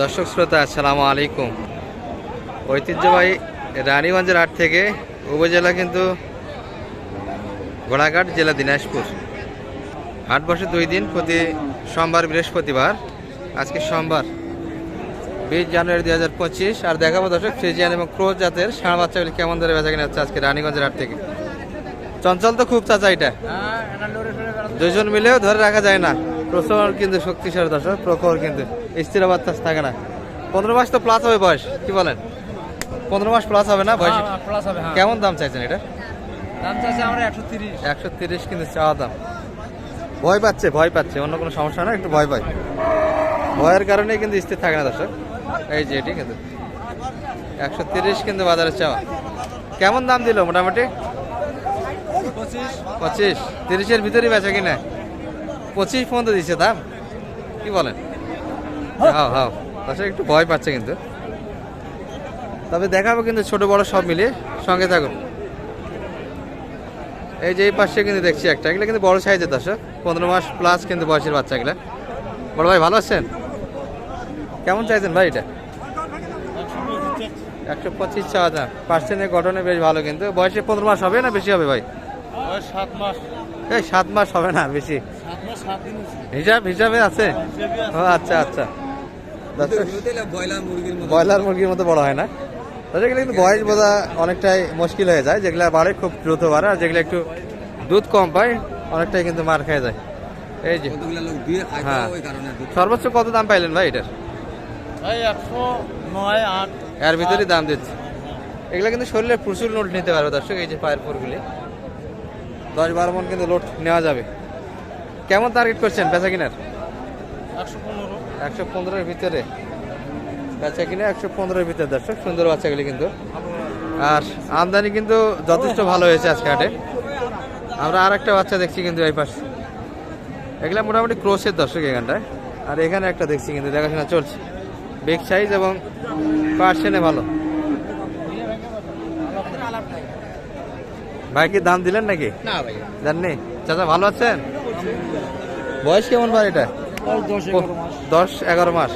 দর্শক শ্রোতা, আসসালামু আলাইকুম। ঐতিহ্যবাহী রানীগঞ্জের হাট থেকে উপজেলা কিন্তু ঘোড়াঘাট, জেলা দিনাজপুর। হাট বসে দুই দিন, প্রতি সোমবার, বৃহস্পতিবার। আজকে সোমবার, বিশ জানুয়ারি দুই হাজার পঁচিশ। আর দেখাবো দর্শক, ফ্রিজিয়ান এবং ক্রোজ জাতের ষাঁড় বাচ্চাগুলি কেমন ধরে বেচা কিনে হচ্ছে আজকে রানীগঞ্জের হাট থেকে। চঞ্চল তো খুব চাচা এটা। দুজন মিলেও ধরে রাখা যায় না। প্রচুর কিন্তু, শক্তিশালী দর্শক, প্রখর কিন্তু। স্থির বাচ্চা থাকে না। পনেরো মাস তো প্লাস হবে বয়স কি বলেন? পনেরো মাস প্লাস হবে না বয়স? প্লাস হবে হ্যাঁ। কেমন দাম চাইছেন এটা? দাম চাইছে আমরা একশো তিরিশ। একশো তিরিশ কিন্তু চাওয়া দাম। ভয় পাচ্ছে ভয় পাচ্ছে অন্য কোনো সমস্যা না একটু ভয় পায় ভয়ের কারণে কিন্তু স্থির থাকে না দর্শক। এই যে এটি কিন্তু। একশো তিরিশ কিন্তু বাজারে চাওয়া। কেমন দাম দিল মোটামুটি? পঁচিশ। পঁচিশ। তিরিশের ভিতরেই বেচা কিনা? পঁচিশ পর্যন্ত দিচ্ছে দাম? কি বলেন? হ্যাঁ হ্যাঁ তাছাড়া একটু ভয় পাচ্ছে কিন্তু। তবে দেখাবো কিন্তু ছোট বড় সব মিলিয়ে। সঙ্গে থাকুন। এই যে এই পাশে কিন্তু দেখছি একটা। এগুলো কিন্তু বড় সাইজের দর্শক। পনেরো মাস প্লাস কিন্তু বয়সের বাচ্চাগুলো বড় ভাই ভালো আছেন? কেমন চাইছেন ভাই এটা? একশো পঁচিশ চাওয়া দাম। পার্সেন্টের গঠনে বেশ ভালো কিন্তু। বয়সে পনেরো মাস হবে না বেশি হবে ভাই? সাত মাস। এই সাত মাস হবে না বেশি। সাত দিন হিসাব হিসাবে আছে। ও আচ্ছা আচ্ছা। ব্রয়লার মুরগির মতো। বড় হয় না। এগুলো কিন্তু বয়স বোঝা অনেকটাই মুশকিল হয়ে যায়। যেগুলো বাড়ে খুব দ্রুত বাড়ে আর যেগুলো একটু দুধ কম পায় অনেকটাই কিন্তু মার খেয়ে যায়। এই যে। কতগুলো লোক দিয়ে খায় হ্যাঁ। সর্বোচ্চ কত দাম পাইলেন ভাই এটার? একশো নয় আট। এর ভিতরেই দাম দিচ্ছে। এগুলো কিন্তু শরীরে প্রচুর লোড নিতে পারবে দর্শক এই যে পায়ের পরগুলি। দশ বারো মন কিন্তু লোড নেওয়া যাবে। কেমন টার্গেট করছেন বেচা কিনার? একশো পনেরো। একশো পনেরোর ভিতরে। বাচ্চা কিনে একশো পনেরোর ভিতরে দর্শক সুন্দর বাচ্চাগুলি কিন্তু। আর আমদানি কিন্তু যথেষ্ট ভালো হয়েছে আজকে হাটে। আমরা আর একটা বাচ্চা দেখছি কিন্তু এই পাশে। এগুলা মোটামুটি ক্রোসের দর্শক এখানটায়। আর এখানে একটা দেখছি কিন্তু দেখাশোনা চলছে। বিগ সাইজ এবং পার্সেনে ভালো। ভাই কি দাম দিলেন নাকি? জাননি চাচা ভালো আছেন? বয়স কেমন ভাই এটা? দশ এগারো মাস।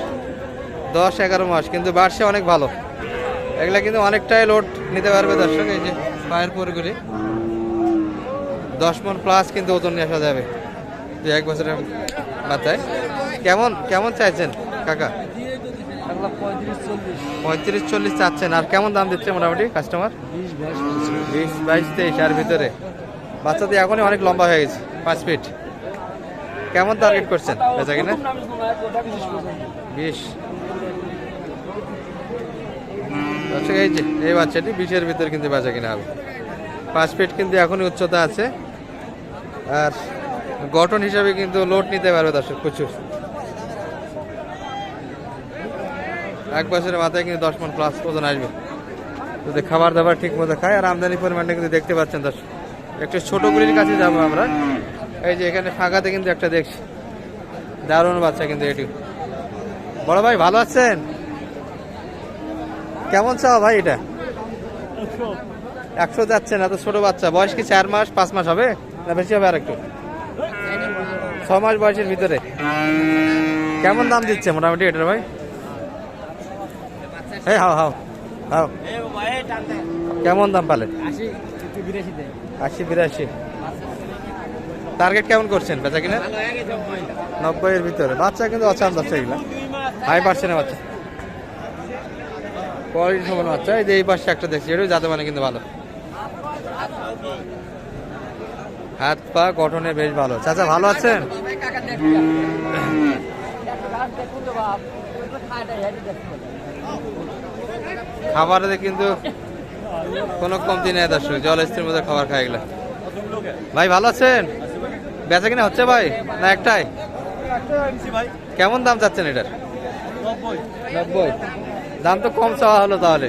দশ এগারো মাস। কিন্তু বাড়ছে অনেক ভালো। এগুলা কিন্তু অনেকটাই লোড নিতে পারবে দর্শক এই যে পায়ের পরগুলি। দশ মন প্লাস কিন্তু ওজন নিয়ে আসা যাবে। যে এক বছরের মাথায়। কেমন কেমন চাইছেন কাকা? পঁয়ত্রিশ চল্লিশ। চাচ্ছেন। আর কেমন দাম দিচ্ছে মোটামুটি কাস্টমার বিশ বাইশ বিশ বাইশ তেইশ আর ভিতরে। বাচ্চা তো এখনই অনেক লম্বা হয়ে গেছে পাঁচ ফিট কেমন টার্গেট করছেন? বেচা কিনা? বিশ। দর্শক, এই যে, এই বাচ্চাটি বিশের ভিতরে কিন্তু বেচা কিনা হবে। পাঁচ ফিট কিন্তু এখনই উচ্চতা আছে। আর গঠন হিসাবে কিন্তু লোড নিতে পারবে দর্শক, প্রচুর। এক বছরের মাথায় কিন্তু দশ মন প্লাস ওজন আসবে। যদি খাবার দাবার ঠিক মতো খায়, আর আমদানি পরিমাণটা কিন্তু দেখতে পাচ্ছেন দর্শক। একটু ছোট গুলির কাছে যাব আমরা। এই যে এখানে ফাঁকাতে কিন্তু একটা দেখছি। দারুণ বাচ্চা কিন্তু এটি। বড় ভাই ভালো আছেন? কেমন চাও ভাই এটা? একশো যাচ্ছে না তো ছোট বাচ্চা। বয়স কি চার মাস পাঁচ মাস হবে? না বেশি হবে আর একটু ছ মাস বয়সের ভিতরে। কেমন দাম দিচ্ছে মোটামুটি এটার ভাই? হ্যাঁ হাও হাও হাও। কেমন দাম পালে? আশি বিরাশি আশি বিরাশি। টার্গেট কেমন করছেন বেচা কিনা? নব্বই এর ভিতরে। বাচ্চা কিন্তু অচান বাচ্চা এগুলা হাই পার্সেন্টের বাচ্চা। কোয়ালিটি সমান বাচ্চা। এই যে এই পাশে একটা দেখছি এটাও যাতে মানে কিন্তু ভালো। হাত পা গঠনে বেশ ভালো। চাচা ভালো আছেন? খাবারে কিন্তু কোনো কমতি নেই দর্শক। জল স্থির মধ্যে খাবার খাই এগুলা। ভাই ভালো আছেন? বেচা কিনা হচ্ছে ভাই না একটাই? কেমন দাম চাচ্ছেন এটার? নব্বই। দাম তো কম চাওয়া হলো তাহলে।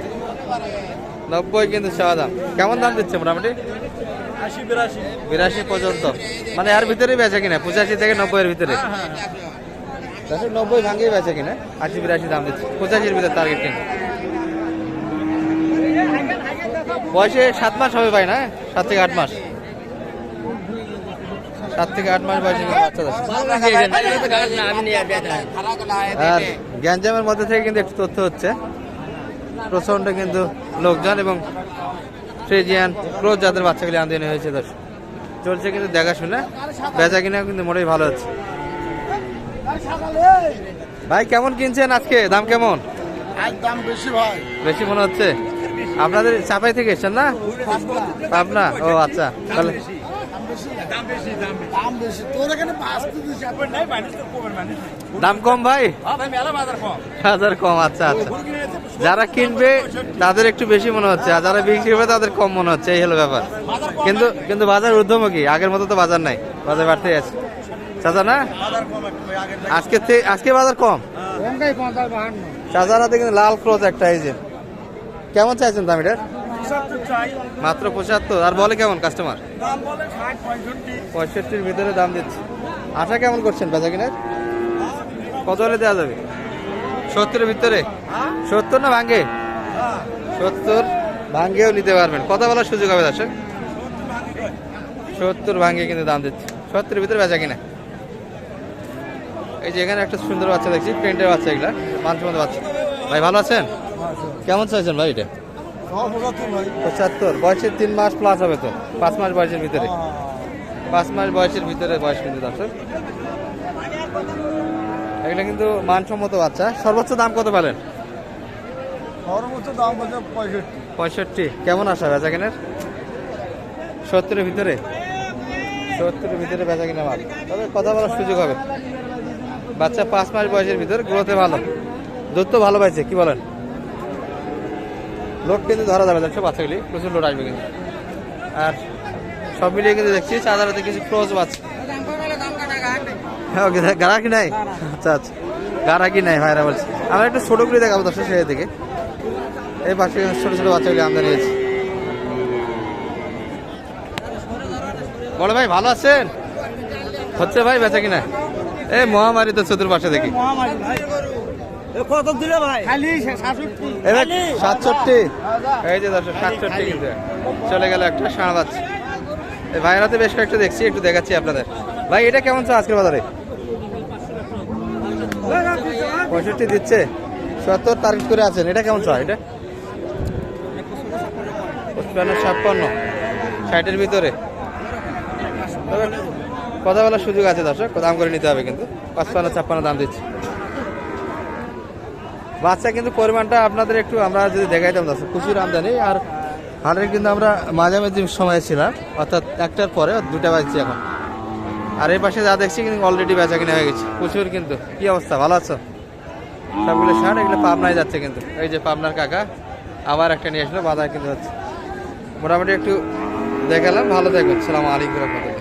নব্বই কিন্তু চাওয়া দাম। কেমন দাম দিচ্ছে মোটামুটি? বিরাশি। পর্যন্ত। মানে এর ভিতরেই বেচে কিনা? পঁচাশি থেকে নব্বই এর ভিতরে দর্শক নব্বই ভাঙিয়ে বেচে কিনা? আশি বিরাশি দাম দিচ্ছে। পঁচাশির ভিতরে টার্গেট কিনা? বয়সে সাত মাস হবে ভাই না? সাত থেকে আট মাস। সাত থেকে আট মাস বয়সে কিন্তু বাচ্চা আর গ্যাঞ্জামের মধ্যে থেকে কিন্তু একটু তথ্য হচ্ছে। প্রচণ্ড কিন্তু লোকজন এবং ফ্রিজিয়ান ক্রোজ যাদের বাচ্চাগুলি আমদানি হয়েছে দর্শক। চলছে কিন্তু দেখাশোনা। বেচা কিনা কিন্তু মোটেই ভালো হচ্ছে। ভাই কেমন কিনছেন আজকে? দাম কেমন? দাম বেশি ভাই। বেশি মনে হচ্ছে? আপনাদের চাপাই থেকে এসছেন না? পাবনা? ও আচ্ছা। তাহলে দাম বেশি তোর এখানে দাম কম ভাই? হাজার কম। আচ্ছা আচ্ছা। যারা কিনবে তাদের একটু বেশি মনে হচ্ছে আর যারা বিক্রি করবে তাদের কম মনে হচ্ছে এই হলো ব্যাপার। কিন্তু কিন্তু বাজার ঊর্ধ্বমুখী আগের মতো তো বাজার নাই বাজার বাড়তে আছে। চাচা না? আজকে আজকে বাজার কম? চাচার হাতে কিন্তু লাল ক্রোজ একটা এই যে। কেমন চাইছেন দাম এটার? মাত্র পঁচাত্তর। আর বলে কেমন কাস্টমার পঁয়ষট্টির ভিতরে দাম দিচ্ছে। আশা কেমন করছেন বেচা কিনের? কত হলে দেওয়া যাবে? সত্তরের ভিতরে? সত্তর না ভাঙ্গে সত্তর ভাঙ্গেও নিতে পারবেন। কথা বলার সুযোগ হবে দর্শক। সত্তর ভাঙ্গে কিন্তু দাম দিচ্ছে। সত্তরের ভিতরে বেচা কিনা। এই যে এখানে একটা সুন্দর বাচ্চা দেখছি প্রিন্টের বাচ্চা এগুলা মানসম্মত বাচ্চা। ভাই ভালো আছেন? কেমন চাইছেন ভাই এটা? পঁচাত্তর। বয়সের তিন মাস প্লাস হবে তো। পাঁচ মাস বয়সের ভিতরে। পাঁচ মাস বয়সের ভিতরে বয়স কিন্তু দর্শক। এগুলো কিন্তু মানসম্মত বাচ্চা। সর্বোচ্চ দাম কত পেলেন? সর্বোচ্চ দাম পঁয়ষট্টি। পঁয়ষট্টি। কেমন আসা বেচা কিনের? সত্তরের ভিতরে? সত্তরের ভিতরে বেচা কিনা মাল তবে কথা বলার সুযোগ হবে। বাচ্চা পাঁচ মাস বয়সের ভিতরে গ্রোথে ভালো। দুধ তো ভালো পাইছে কি বলেন? লোক কিন্তু ধরা যাবে দেখছ বাচ্চাগুলি প্রচুর লোড আসবে কিন্তু। আর সব মিলিয়ে কিন্তু দেখছি চাঁদারাতে কিছু ক্লোজ বাচ্চা হ্যাঁ গারাকি নাই? আচ্ছা আচ্ছা। গারাকি নাই, ভাইরা বলছে। আমরা একটু ছোটো করে দেখাবো দর্শক সেই দিকে এই পাশে ছোট ছোট বাচ্চাগুলি আমদানি হয়েছে বড় ভাই, ভালো আছেন? হচ্ছে ভাই, বেচা কিনা? এই মহামারী তো চতুর্পাশে দেখি। কত দিলে ভাই? খালি সাতষট্টি। এই যে দর্শক সাতষট্টি কিন্তু চলে গেল একটা সাড়া এই ভাইয়ের হাতে বেশ কয়েকটা দেখছি একটু দেখাচ্ছি আপনাদের। ভাই এটা কেমন চা আজকের বাজারে? পঁয়ষট্টি দিচ্ছে। সত্তর তারিখ করে আছেন। এটা কেমন চা এটা? পঁচপান্ন ছাপ্পান্ন। ষাটের ভিতরে। তবে কথা বলার সুযোগ আছে দর্শক দাম করে নিতে হবে কিন্তু। পাঁচপান্ন ছাপ্পান্ন দাম দিচ্ছে। বাচ্চা কিন্তু পরিমাণটা আপনাদের একটু আমরা যদি দেখাইতাম, দর্শক প্রচুর আমদানি আর হাটের কিন্তু আমরা মাঝামাঝি সময় ছিলাম, অর্থাৎ একটার পরে দুটা বাজছে এখন। আর এই পাশে যা দেখছি কিন্তু অলরেডি বেচা কিনা হয়ে গেছে। প্রচুর কিন্তু। কি অবস্থা? ভালো আছো? সবগুলো শার্ট এগুলো পাবনায় যাচ্ছে কিন্তু। এই যে পাবনার কাকা, আবার একটা নিয়ে আসলো, বাজার কিন্তু হচ্ছে মোটামুটি একটু দেখালাম, ভালো থাকবেন। সালাম আলাইকুম রহমতুল্লাহ।